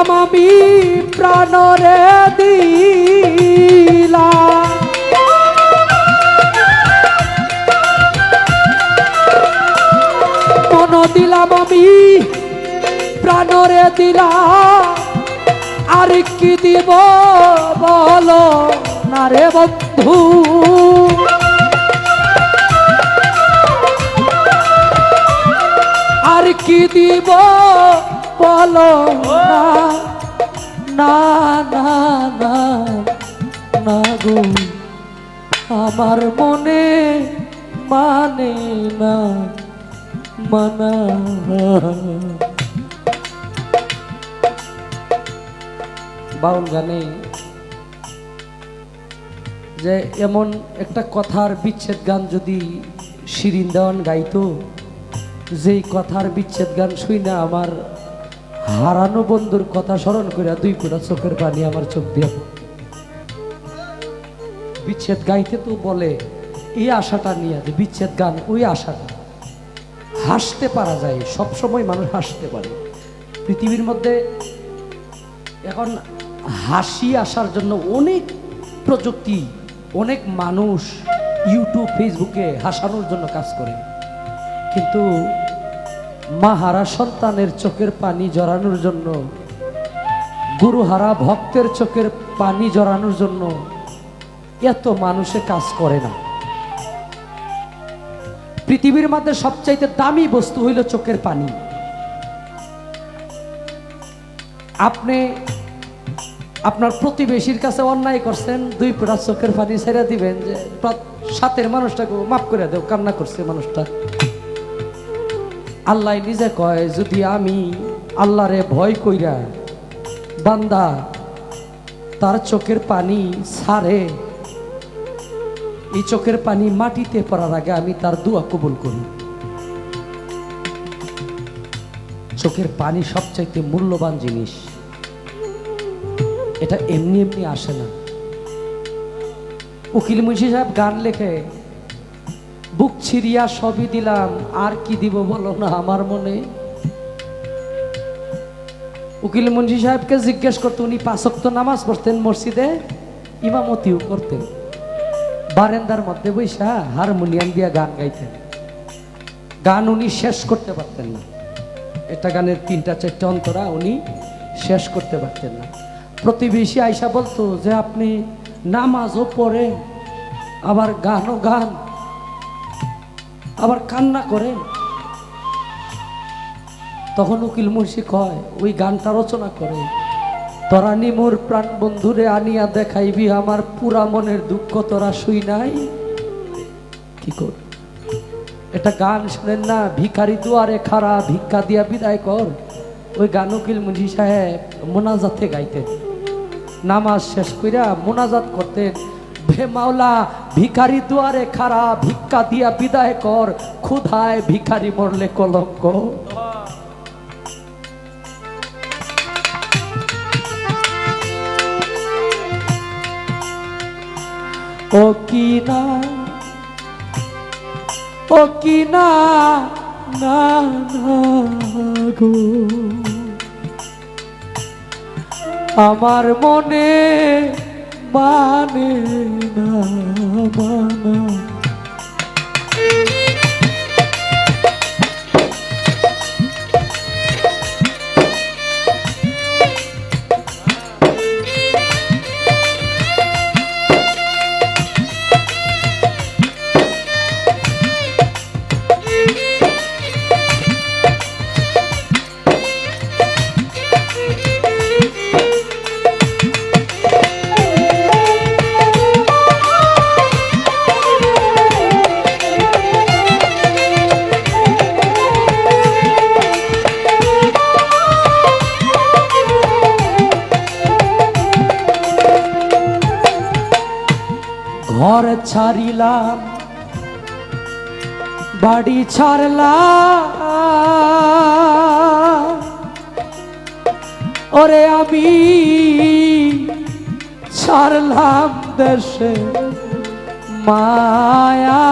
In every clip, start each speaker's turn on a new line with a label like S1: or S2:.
S1: দিলাম আমি প্রাণরে দিলাম মন দিলাম আমি প্রাণরে দিলাম আর কি দিব বলো না রে বন্ধু? আর কি দিব বলো না না না না গো। আমার মনে মানে না, মানা বাউল গানে যে এমন একটা কথার বিচ্ছেদ গান যদি শিরিন দেওয়ান গাইতো, যেই কথার বিচ্ছেদ গান শুই না আমার হারানো বন্ধুর কথা স্মরণ করে দুই পুরা চোখের পানি আমার চোখ দিয়ে বিচ্ছেদ গাইতে তো বলে, এই আশাটা নিয়ে যে বিচ্ছেদ গান ওই আশাটা। হাসতে পারা যায় সব সময় মানুষ হাসতে পারে। পৃথিবীর মধ্যে এখন হাসি আসার জন্য অনেক প্রযুক্তি, অনেক মানুষ ইউটিউব ফেসবুকে হাসানোর জন্য কাজ করে। কিন্তু মাহারা সন্তানের চোখের পানি জড়ানোর জন্য, গুরুহারা ভক্তের চোখের পানি জড়ানোর জন্য এত মানুষে কাজ করে না। পৃথিবীর মধ্যে সবচাইতে দামি বস্তু হইল চোখের পানি। আপনি, আপনার প্রতিবেশীর কাছে অন্যায় করছেন, দুই ফোঁটা চোখের পানি ছেড়ে দিবেন যে সাথের মানুষটাকে মাফ করে দেও, কান্না করছে মানুষটা। আল্লাহ নিজে কয়, যদি আমি আল্লাহরে ভয় কইরা বান্দা তার চোখের পানি ছাড়ে এই চোখের পানি মাটিতে পড়ার আগে আমি তার দোয়া কবুল করি। চোখের পানি সবচাইতে মূল্যবান জিনিস। এটা এমনি এমনি আসে না। উকিল মুন্সি সাহেব গান লেখে বুক ছিড়িয়া সবই দিলাম, আর কি দিব বলো না আমার মনে? উকিল মুন্সি সাহেবকে জিজ্ঞেস করতো উনি পাঁচক্ত নামাজ পড়তেন মসজিদে, ইমামতিও করতেন। বারেন্দার মধ্যে বৈশা হারমোনিয়াম দিয়া গান গাইতেন। গান উনি শেষ করতে পারতেন না। এটা গানের তিনটা চারটা অন্তরা উনি শেষ করতে পারতেন না। প্রতিবেশী আইসা বলতো যে, আপনি নামাজও পড়েন, আবার গানও গান। আবার কান্না করেন তখন উকিল মুন্সি কয়, ওই গানটা রচনা করে। তোরা নিমুর প্রাণ বন্ধুরে আনিয়া দেখাইবি, আমার পুরা মনের দুঃখ তোরা শুই নাই। কি কর? এটা গান শুনেন না, ভিখারি দুয়ারে খারা ভিক্ষা দিয়া বিদায় কর। ওই গান উকিল মুন্সি সাহেব মোনাজাতে গাইতেন। নামাজ শেষ কইরা মোনাজাত করতেন। ভে মাওলা ভিখারি দুয়ারে খারা, ভিক্ষা দিয়া বিদায় কর, ক্ষুধায় ভিখারি মরলে কলঙ্ক। ও কি না, ও কি না না গো। আমার মনে মানে না মানা ছাড়িলাম বাড়ি ছাড়লাম। ওরে আমি ছাড়লাম দেশে মায়া।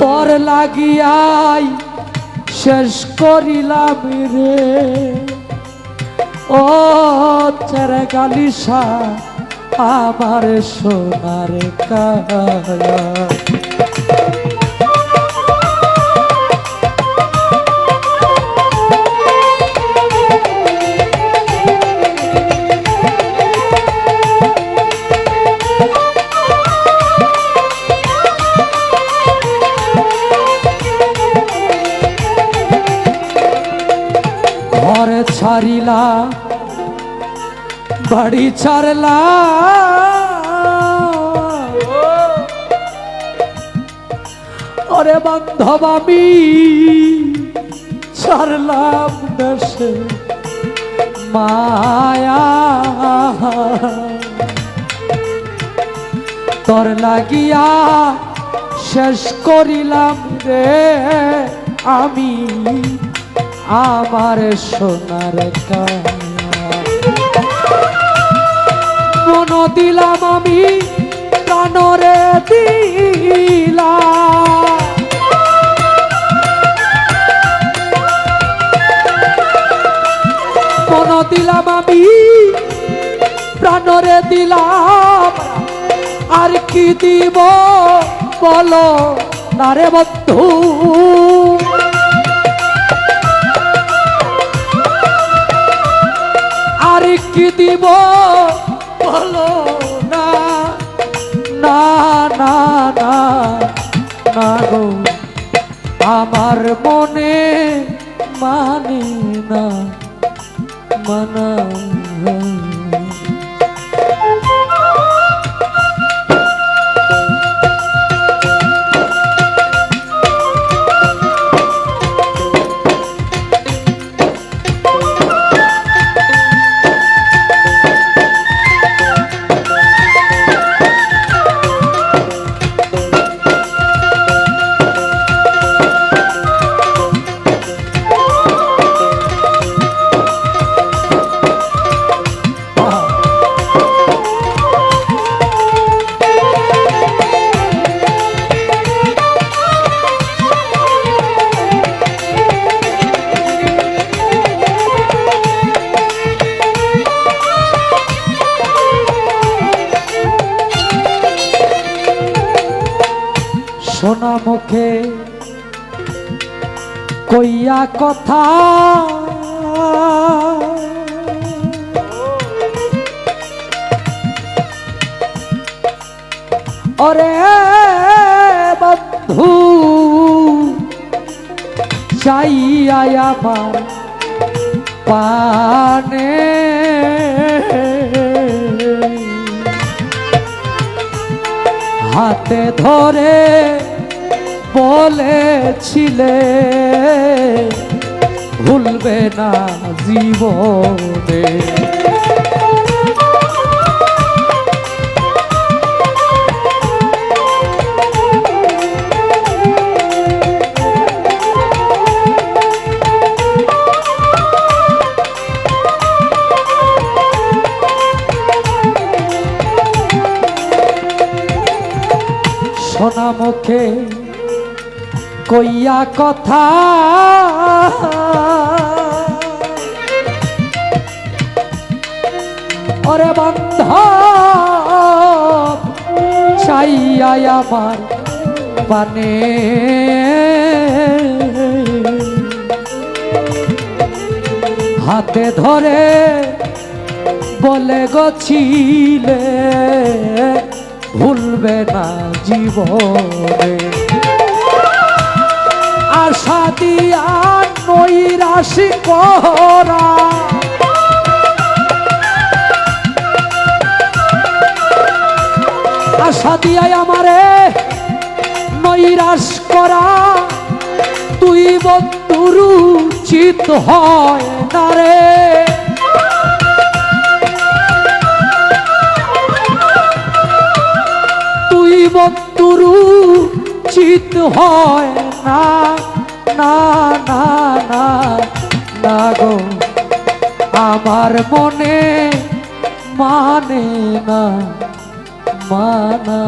S1: তোর লাগিয়াই শেষ করিলাম রে। ও চেরে গালিসা আমার সোনার কায়া। ঘরে ছাড়িলা বাড়ি ছাড়লা ওরে বান্ধব আমি, ছাড়লাম দেশে মায়া। তোর লাগিয়া শেষ করিলাম রে আমি আমার সোনার কায়া মন দিলাম আমি, প্রাণরে দিলাম। মন দিলাম আমি, প্রাণরে দিলাম। আর কি দিব বলো না রে বন্ধু? আর কি দিব বলো না না না না না গো। আমার মনে মানে না মানা কথা। অরে বন্ধু চাইয়া আমার পানে। হাতে ধরে বলেছিলে ভুলবে না জীবনে। কইয়া কথা। ওরে বন্ধ চাইয়া আমার পানে। হাতে ধরে বলে গছিলে ভুলবে না জীবনে। আশা দিয়া নই রাশি করা আশা দিয়াই আমারে নৈরাশ করা। তুই বন্ধুর উচিত হয় না রে। তুই বন্ধুর উচিত হয় না। না না না না গো। আমার মনে মানে না মানা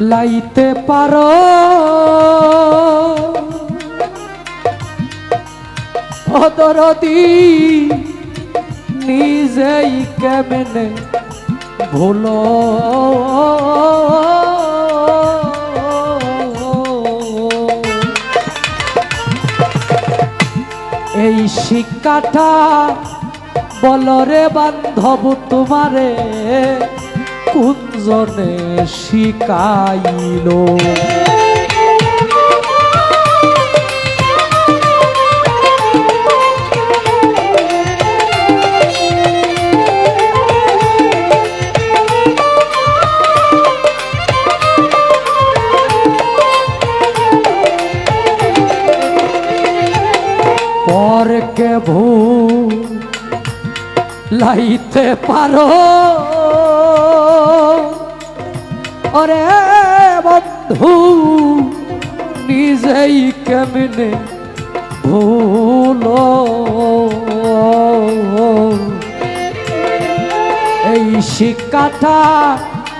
S1: লাইতে পারো। অদরদি নিজেই কেমনে ভুলো? এই শিক্ষাটা বলরে বান্ধব তোমারে। কুঞ্জনে শিকাইল পরকে ভূ লাইতে পারো। ওরে বন্ধু, নিজেই কেমনে ভুলো? এই শিক্ষাটা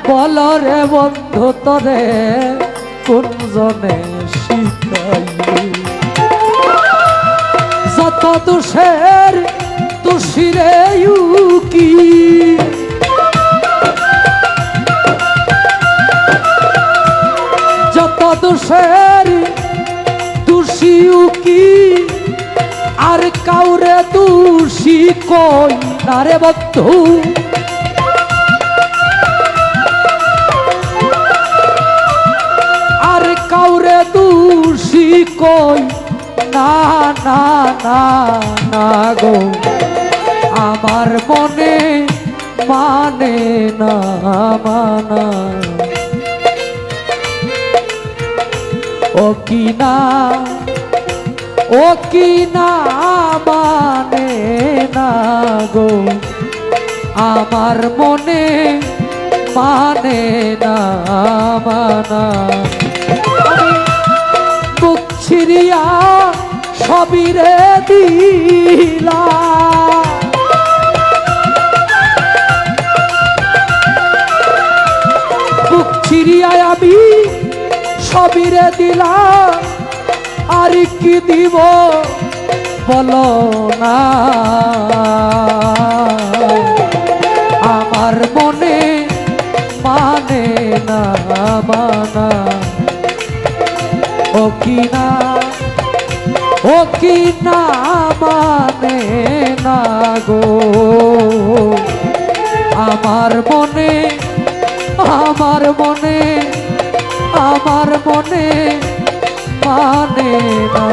S1: বলরে বন্ধু, তরে কোনজনে শিখাইবে? যত দোষের দোষীরে কি কাউরে দোষী কই না আর কাউরে দোষী কই? না না না না গো। আমার মনে মানে না, মানা। ও কি না ও কি না মানে না গো, আমার মনে মানে না মানা। বুক ছিড়িয়া সবিরে দিলা। বুক ছিড়িয়া আমি সবিরে দিলাম আর কি দিব বলো না। আমার মনে মানে না মানা। ও কি না, ও কি না মানে না গো। আমার মনে আমার মনে আমার মনে মানে না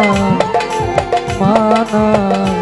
S1: মানা